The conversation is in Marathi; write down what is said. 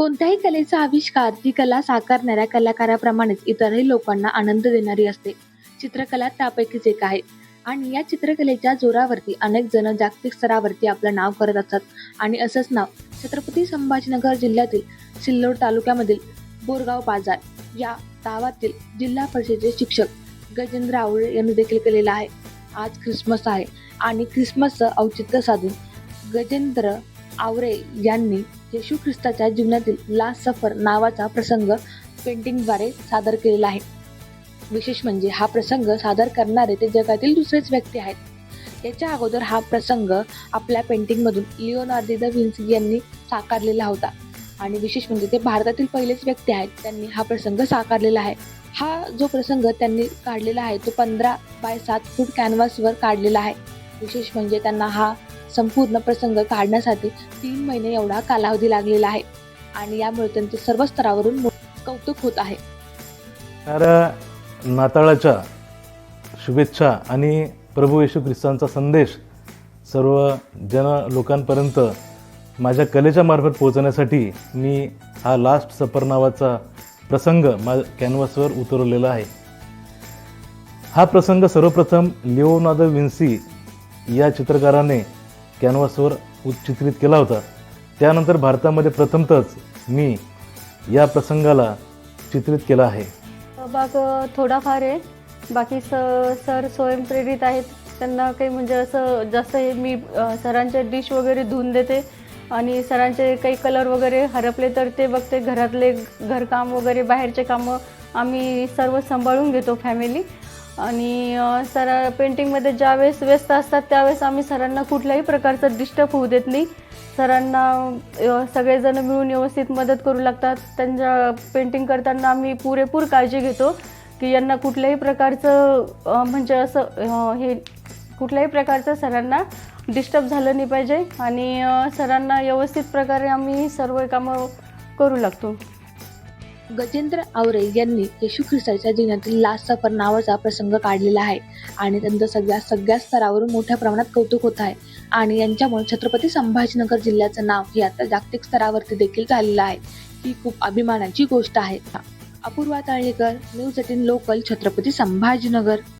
कोणत्याही कलेचा आविष्कार ती कला साकारणाऱ्या कलाकाराप्रमाणेच इतरही लोकांना आनंद देणारी असते. चित्रकला त्यापैकीच एक आहे. आणि या चित्रकलेच्या जोरावरती अनेक जण जागतिक स्तरावरती आपलं नाव करत असतात. आणि असंच नाव छत्रपती संभाजीनगर जिल्ह्यातील सिल्लोड तालुक्यामधील बोरगाव बाजार या गावातील जिल्हा परिषदेचे शिक्षक गजेंद्र आवळे यांनी देखील केलेलं आहे. आज ख्रिसमस आहे. आणि ख्रिसमसचं औचित्य साधून गजेंद्र आवरे यांनी येशू ख्रिस्ताच्या जीवनातील लास्ट सफर नावाचा प्रसंग पेंटिंगद्वारे सादर केलेला आहे. विशेष म्हणजे हा प्रसंग सादर करणारे ते जगातील दुसरेच व्यक्ती आहेत. याच्या अगोदर हा प्रसंग आपल्या पेंटिंगमधून लिओनार्दी द विन्सी यांनी साकारलेला होता. आणि विशेष म्हणजे ते भारतातील पहिलेच व्यक्ती आहेत त्यांनी हा प्रसंग साकारलेला आहे. हा जो प्रसंग त्यांनी काढलेला आहे तो पंधरा बाय सात फूट कॅनव्हासवर काढलेला आहे. विशेष म्हणजे त्यांना हा संपूर्ण प्रसंग काढण्यासाठी तीन महिने एवढा कालावधी लागलेला आहे. आणि यामुळे त्यांचे सर्व स्तरावरून कौतुक होत आहे. तर नाताळाच्या शुभेच्छा आणि प्रभू येशू ख्रिस्तांचा संदेश सर्व जन लोकांपर्यंत माझ्या कलेच्या मार्फत पोहोचण्यासाठी मी हा लास्ट सफर नावाचा प्रसंग मा कॅनव्हासवर उतरवलेला आहे. हा प्रसंग सर्वप्रथम लिओनार्दो विन्सी या चित्रकाराने कॅनव्हासवर चित्रित केला होता. त्यानंतर भारतामध्ये प्रथमतच मी या प्रसंगाला चित्रित केला आहे. सहभाग थोडाफार आहे. बाकी स सर स्वयंप्रेरित आहेत. त्यांना काही म्हणजे असं जास्त हे मी सरांच्या डिश वगैरे धुवून देते. आणि सरांचे काही कलर वगैरे हरपले तर ते बघते. घरातले घरकाम वगैरे बाहेरचे कामं आम्ही सर्व सांभाळून घेतो फॅमिली आणि सर पेंटिंगमध्ये ज्यावेळेस व्यस्त असतात त्यावेळेस आम्ही सरांना कुठल्याही प्रकारचं डिस्टर्ब होऊ देत नाही. सरांना सगळेजण मिळून व्यवस्थित मदत करू लागतात. त्यांच्या पेंटिंग करताना आम्ही पुरेपूर काळजी घेतो की यांना कुठल्याही प्रकारचं म्हणजे असं हे कुठल्याही प्रकारचं सरांना डिस्टर्ब झालं नाही पाहिजे. आणि सरांना व्यवस्थित प्रकारे आम्ही सर्व कामं करू लागतो. गजेंद्र आवरे यांनी येशू ख्रिस्ताच्या जीवनातील लास्ट सफर नावाचा प्रसंग काढलेला आहे. आणि त्यांचं सगळ्या सगळ्या स्तरावरून मोठ्या प्रमाणात कौतुक होत आहे. आणि यांच्यामुळे छत्रपती संभाजीनगर जिल्ह्याचं नाव हे आता जागतिक स्तरावरती देखील झालेलं आहे. ही खूप अभिमानाची गोष्ट आहे. Apurva Talekar news eighteen local Chhatrapati Sambhajinagar.